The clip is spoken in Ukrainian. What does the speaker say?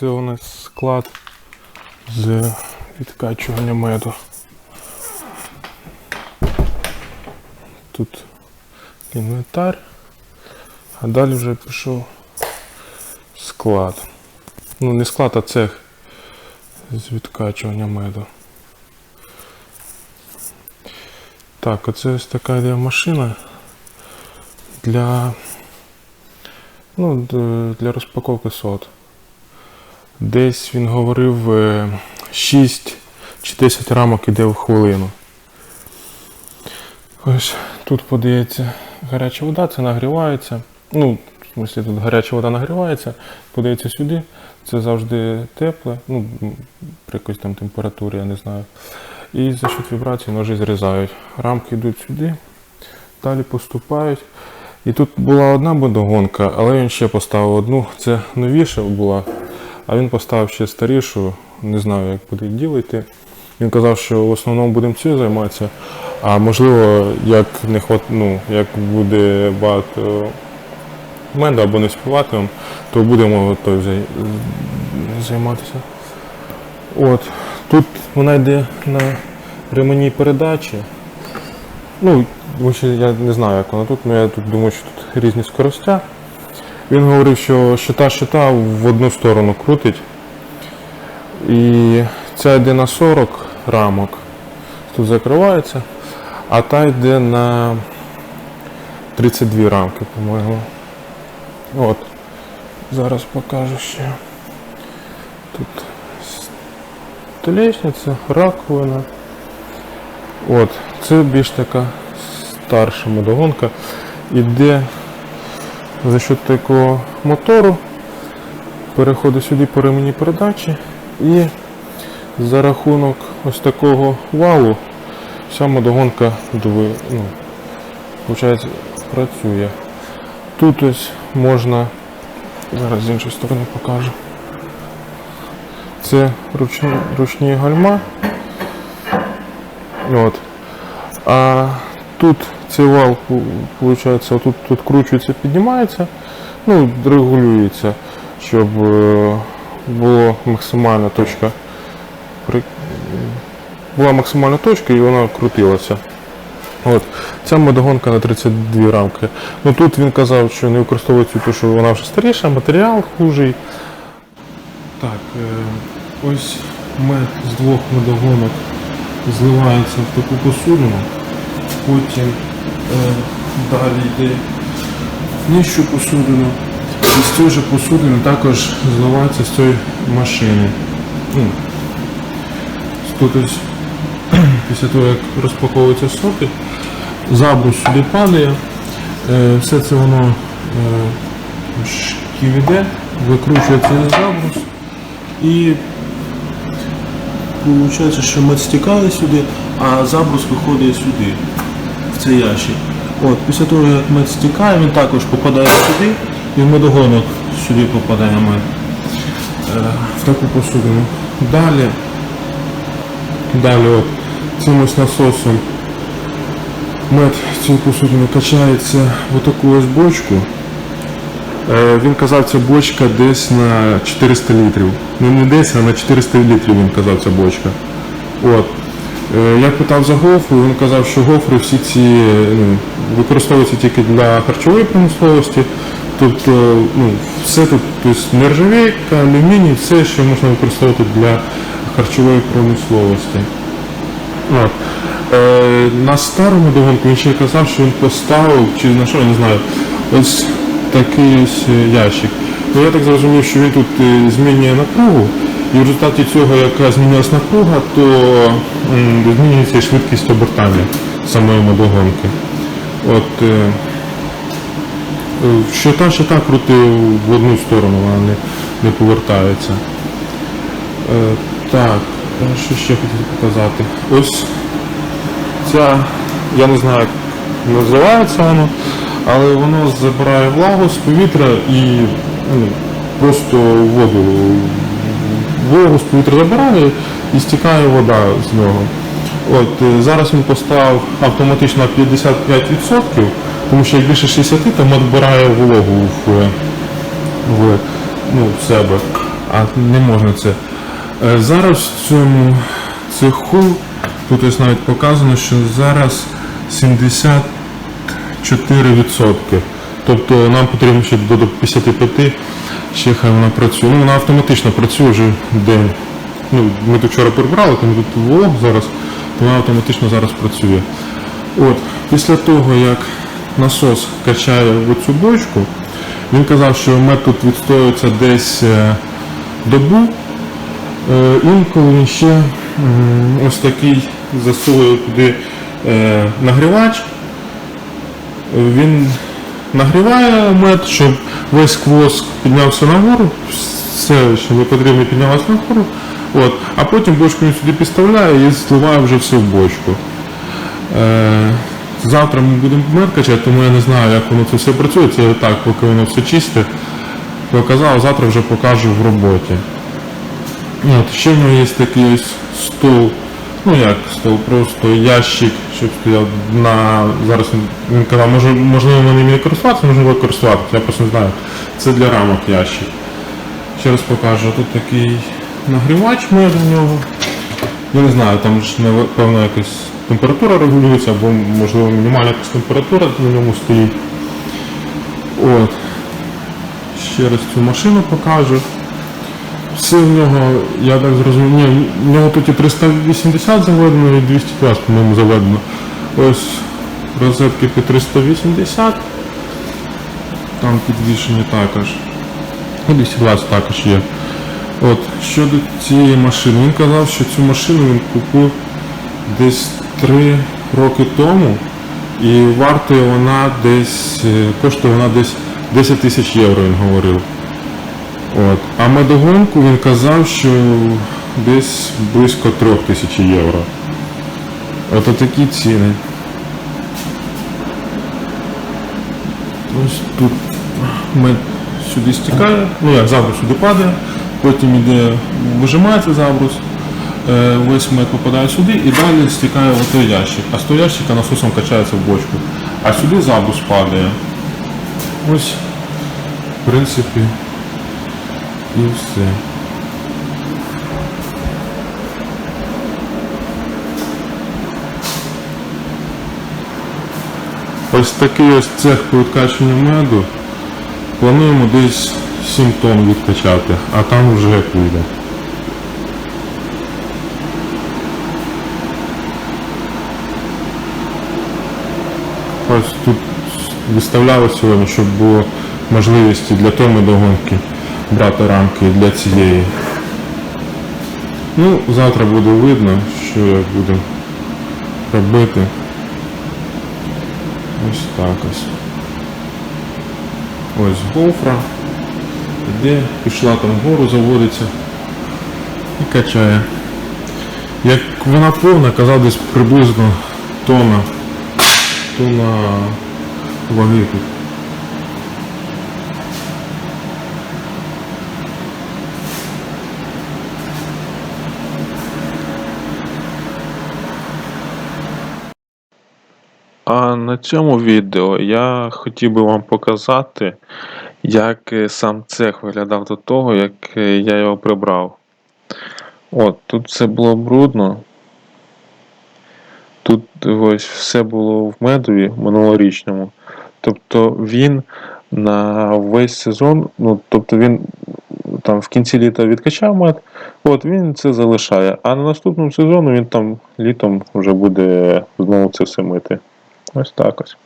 Це у нас склад з відкачування меду. Тут інвентар, а далі вже пішов склад. Ну, не склад, а цех з відкачування меду. Так, оце ось така йде машина для, ну, для розпаковки сот. Десь він говорив е, 6 чи 10 рамок іде в хвилину. Ось тут подається гаряча вода, це нагрівається. Ну, в смысле, тут гаряча вода нагрівається, подається сюди. Це завжди тепле, ну, при якоїсь там температурі, я не знаю. І за счет вібрації ножі зрізають. Рамки йдуть сюди, далі поступають. І тут була одна водогонка, але він ще поставив одну. Це новіша була, а він поставив ще старішу. Не знаю, як буде діло йти. Він казав, що в основному будемо цією займатися, а можливо, як не хват... ну, як буде багато меду або не співатимем, то будемо той зай- займатися. От. Тут вона йде на ремені передачі. Ну, я не знаю, як вона тут, але я тут думаю, що тут різні скоростя. Він говорив, що щита щита в одну сторону крутить. І ця йде на 40 рамок. Тут закривається, а та йде на 32 рамки, по-моєму. От. Зараз покажу ще. Тут столешниця, раковина. От, це більш така старша модогонка. Іде за счет такого мотору, переходить сюди по ремені передачі і за рахунок ось такого валу вся модогонка ну, виходить, працює. Тут ось можна, зараз з іншої сторони покажу. Це ручні, ручні гальма. От. А тут цей вал, виходить, тут, тут кручується, піднімається, ну, регулюється, щоб е, була максимальна точка. Була максимальна точка і вона крутилася. От. Ця модогонка на 32 рамки. Ну тут він казав, що не використовується, тому що вона вже старіша, матеріал хужий. Так, е, ось мед з двох медогонок зливається в таку посудину, потім е, далі йде нижчу посудину. І з цієї ж посудини також зливається з цієї машини. Ну, тут ось після того, як розпаковуються соки, забрус сюди падає, е, все це воно е, шків іде, викручується забрус і виходить, що мед стікає сюди, а забрус виходить сюди, цей ящик. От, після того, як мед стікає, він також попадає сюди, і в медогонок сюди попадає мед е, в таку посудину. Далі, далі от, цим ось насосом мед з цієї посудини качається в таку ось бочку. Е, Він казав, ця бочка десь на 400 літрів. Ну не десь, а на 400 літрів він казав ця бочка. От. Е, Я питав за гофру, він казав, що гофри всі ці ну, використовуються тільки для харчової промисловості. Тобто ну, все тут тобто, нержавійка, алюміній, все, що можна використовувати для харчової промисловості. От. Е, на старому догонку він ще казав, що він поставив, чи на що, я не знаю, ось такий ось е, ящик. Ну я так зрозумів, що він тут е, змінює напругу, і в результаті цього, як змінилась напруга, то змінюється і швидкість обертання самої модогонки. От, е, що та, що та крутив в одну сторону, вона не, не повертається. Е, так, е, що ще хотів показати? Ось ця, я не знаю, як називається воно, але воно забирає влагу з повітря і ну, просто воду. Вологу з повітря забирає і стікає вода з нього. От, е, зараз він поставив автоматично 55%, тому що як більше 60, то відбирає вологу в, в, ну, в себе. а не можна це. Е, Зараз в цьому цеху, тут ось навіть показано, що зараз 74%. Тобто нам потрібно ще до 55, ще хай вона працює. Ну, вона автоматично працює вже день. Ну, ми тут вчора прибрали, тому тут волог зараз, вона автоматично зараз працює. От, після того, як насос качає в цю бочку, він казав, що мед тут відстоюється десь е, добу. Е, інколи він ще ось такий засовує туди е, нагрівач. Він нагріває мед, щоб весь квос піднявся нагору, все, що не потрібно, піднялося нагору. От, а потім бочку він сюди підставляє і зливає вже все в бочку. Е, завтра ми будемо мед качати, тому я не знаю, як воно це все працює. Це так, поки воно все чисте. Показав, завтра вже покажу в роботі. От, ще в нього є такий ось стол, ну як стол, просто ящик, щоб стояв на. Зараз він, казав, може, можливо, вони не користуватися, можливо користуватися, я просто не знаю. Це для рамок ящик. Ще раз покажу, тут такий нагрівач меду в нього. Я не знаю, там ж напевно якась температура регулюється, або можливо мінімальна якась температура на ньому стоїть. От. Ще раз цю машину покажу. Все в нього, я так зрозумів, ні, в нього тут і 380 заведено, і 220, по-моєму, заведено. Ось розетки під 380. Там підвішені також. І 220 також є. От, щодо цієї машини, він казав, що цю машину він купив десь 3 роки тому, і вартує вона десь, е, коштує вона десь 10 тисяч євро, він говорив. От. А медогонку він казав, що десь близько 3 тисяч євро. От такі ціни. Ось тут мед сюди стікає, ну як забрус сюди падає, потім іде, вижимається забрус, весь мед попадає сюди і далі стікає в той ящик. А з того ящика насосом качається в бочку. А сюди забрус падає. Ось, в принципі, і все. Ось такий ось цех по відкачуванню меду. Плануємо десь 7 тонн відкачати, а там вже вийде. Ось тут виставляли сьогодні, щоб було можливість для тої медогонки брати рамки для цієї. Ну, завтра буде видно, що я буду робити. Ось так ось. Ось гофра. Іде, пішла там вгору, заводиться і качає. Як вона повна, казав десь приблизно тонна. Тонна ваги тут. На цьому відео я хотів би вам показати, як е, сам цех виглядав до того, як е, я його прибрав. От, тут все було брудно. Тут ось все було в медові минулорічному. Тобто він на весь сезон, ну тобто він там в кінці літа відкачав мед, от він це залишає. А на наступному сезону він там літом вже буде знову це все мити. Ось так ось.